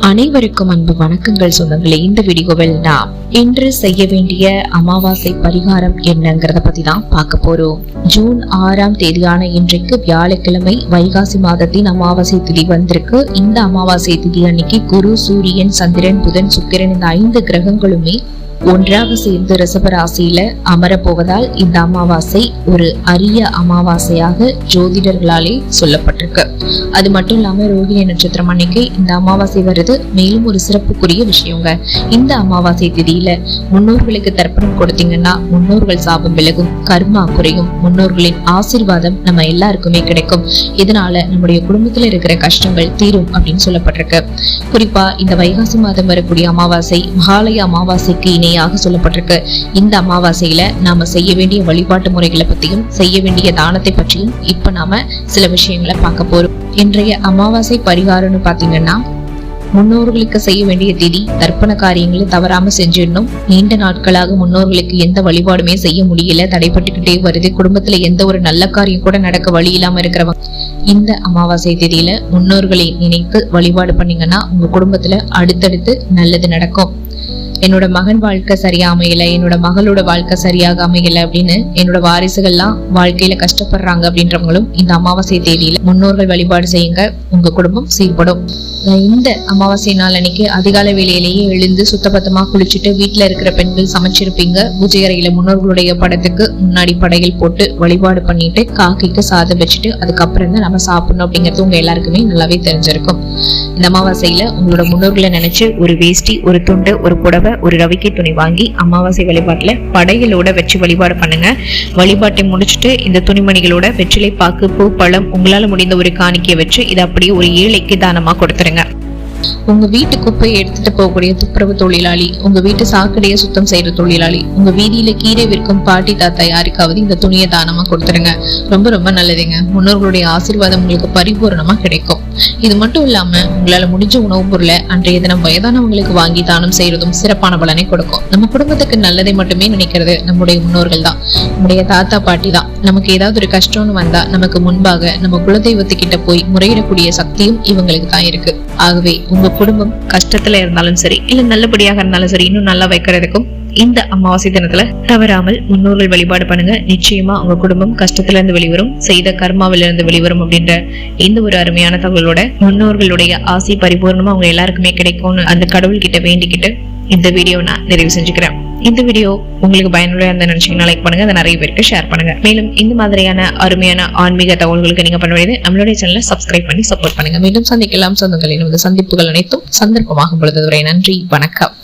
அனைவருக்கும் அன்பு வணக்கங்கள் சொந்தங்களே. இந்த வீடியோவில் நாம் இன்று செய்ய வேண்டிய அமாவாசை பரிகாரம் என்னங்கிறத பத்தி தான் பார்க்க போறோம். ஜூன் ஆறாம் தேதியான இன்றைக்கு வியாழக்கிழமை வைகாசி மாதத்தின் அமாவாசை திதி வந்திருக்கு. இந்த அமாவாசை திதி அன்னைக்கு குரு சூரியன் சந்திரன் புதன் சுக்கிரன் இந்த ஐந்து கிரகங்களுமே ஒன்றாக சேர்ந்து ரிசபராசியில அமரப்போவதால் இந்த அமாவாசை ஒரு அரிய அமாவாசையாக ஜோதிடர்களாலே சொல்லப்பட்டிருக்கு. அது மட்டும் இல்லாம ரோகிணி நட்சத்திரம் அன்னைக்கு இந்த அமாவாசை வருது மேலும் ஒரு சிறப்புக்குரிய விஷயங்க. இந்த அமாவாசை திதியில முன்னோர்களுக்கு தர்ப்பணம் கொடுத்தீங்கன்னா முன்னோர்கள் சாபம் விலகும் கர்மா குறையும் முன்னோர்களின் ஆசீர்வாதம் நம்ம எல்லாருக்குமே கிடைக்கும். இதனால நம்முடைய குடும்பத்துல இருக்கிற கஷ்டங்கள் தீரும் அப்படின்னு சொல்லப்பட்டிருக்கு. குறிப்பா இந்த வைகாசி மாதம் வரக்கூடிய அமாவாசை மகாலய அமாவாசைக்கு இணையாக சொல்லப்பட்டிருக்கு. இந்த அமாவாசையில நாம செய்ய வேண்டிய வழிபாட்டு முறைகளை பத்தியும் செய்ய வேண்டிய தானத்தை பற்றியும் இப்ப நாம சில விஷயங்களை பார்க்க போறோம். இன்றைய அமாவாசை பரிகாரம்னு பாத்தீங்கன்னா முன்னோர்களுக்கு செய்ய வேண்டிய திதி தர்ப்பண காரியங்களை தவறாம செஞ்சிடணும். நீண்ட நாட்களாக முன்னோர்களுக்கு எந்த வழிபாடுமே செய்ய முடியல தடைப்பட்டுக்கிட்டே வருது. குடும்பத்துல எந்த ஒரு நல்ல காரியம் கூட நடக்க வழி இல்லாம இருக்கிறவங்க. இந்த அமாவாசை திதியில முன்னோர்களை நினைத்து வழிபாடு பண்ணீங்கன்னா உங்க குடும்பத்துல அடுத்தடுத்து நல்லது நடக்கும். என்னோட மகன் வாழ்க்கை சரியா அமையல என்னோட மகளோட வாழ்க்கை சரியாக அமையல அப்படின்னு என்னோட வாரிசுகள்லாம் வாழ்க்கையில கஷ்டப்படுறாங்க அப்படின்றவங்களும் இந்த அமாவாசை தேதியில முன்னோர்கள் வழிபாடு செய்யுங்க. உங்க குடும்பம் சீர்படும். நான் இந்த அமாவாசை நாள் அன்னைக்கு அதிகாலை வேலையிலேயே எழுந்து சுத்தபத்தமா குளிச்சுட்டு வீட்டுல இருக்கிற பெண்கள் சமைச்சிருப்பீங்க. பூஜையறையில முன்னோர்களுடைய படத்துக்கு முன்னாடி படையல் போட்டு வழிபாடு பண்ணிட்டு காக்கைக்கு சாதம் வச்சுட்டு அதுக்கப்புறம் தான் நம்ம சாப்பிடணும் அப்படிங்கிறது உங்க எல்லாருக்குமே நல்லாவே தெரிஞ்சிருக்கும். இந்த அமாவாசையில உங்களோட முன்னோர்களை நினைச்சு ஒரு வேஷ்டி ஒரு துண்டு ஒரு புடவை ஒரு ரவிக்கை துணி வாங்கி அமாவாசை வழிபாட்டுல படையிலோட வச்சு வழிபாடு பண்ணுங்க. வழிபாட்டை முடிச்சுட்டு இந்த துணிமணிகளோட வெற்றிலை பாக்கு பூ பழம் உங்களால முடிந்த ஒரு காணிக்கையை வச்சு இதை அப்படியே ஒரு ஏழைக்கு தானமா கொடுத்துருங்க. உங்க வீட்டு குப்பையை எடுத்துட்டு போகக்கூடிய துப்புரவு தொழிலாளி உங்க வீட்டு சாக்கடையை சுத்தம் செய்யற தொழிலாளி உங்க வீதியில கீரை விற்கும் பாட்டி தாத்தா யாருக்காவது இந்த துணியை தானமா கொடுத்துருங்க. ரொம்ப ரொம்ப நல்லதுங்க. முன்னோர்களுடைய ஆசீர்வாதம் உங்களுக்கு பரிபூரணமா கிடைக்கும். இது மட்டும் இல்லாம உங்களால முடிஞ்ச உணவுப் பொருளை அன்றைய தினம் வயதானவங்களுக்கு வாங்கி தானம் செய்யறதும் சிறப்பான பலனை கொடுக்கும். நம்ம குடும்பத்துக்கு நல்லதை மட்டுமே நினைக்கிறது நம்முடைய முன்னோர்கள் தான். நம்முடைய தாத்தா பாட்டி தான். நமக்கு ஏதாவது ஒரு கஷ்டம்னு வந்தா நமக்கு முன்பாக நம்ம குலதெய்வத்துக்கிட்ட போய் முறையிடக்கூடிய சக்தியும் இவங்களுக்கு தான் இருக்கு. ஆகவே உங்க குடும்பம் கஷ்டத்துல இருந்தாலும் சரி இல்ல நல்லபடியாக இருந்தாலும் சரி இன்னும் நல்லா வைக்கிறதுக்கும் இந்த அமாவாசை தினத்துல தவறாமல் முன்னோர்கள் வழிபாடு பண்ணுங்க. நிச்சயமா உங்க குடும்பம் கஷ்டத்துல இருந்து வெளிவரும் செய்த கர்மாவில இருந்து வெளிவரும் அப்படின்ற இந்த ஒரு அருமையான தகவலோட முன்னோர்களுடைய ஆசை பரிபூர்ணமா அவங்க எல்லாருக்குமே கிடைக்கும்னு அந்த கடவுள் கிட்ட வேண்டிக்கிட்டு இந்த வீடியோ நான் நிறைவு செஞ்சுக்கிறேன். இந்த வீடியோ உங்களுக்கு பயனுள்ள இருந்த நினைச்சீங்கன்னா லைக் பண்ணுங்க. அதை நிறைய பேருக்கு ஷேர் பண்ணுங்க. மேலும் இந்த மாதிரியான அருமையான ஆன்மீக தகவல்களுக்கு நீங்க பண்ண வேண்டியது நம்மளுடைய சேனலை சப்ஸ்கிரைப் பண்ணி சப்போர்ட் பண்ணுங்க. மீண்டும் சந்திக்கலாம். சொந்தங்களின் சந்திப்புகள் அனைத்தும் சந்தர்ப்பமாகும் பொழுது நன்றி. வணக்கம்.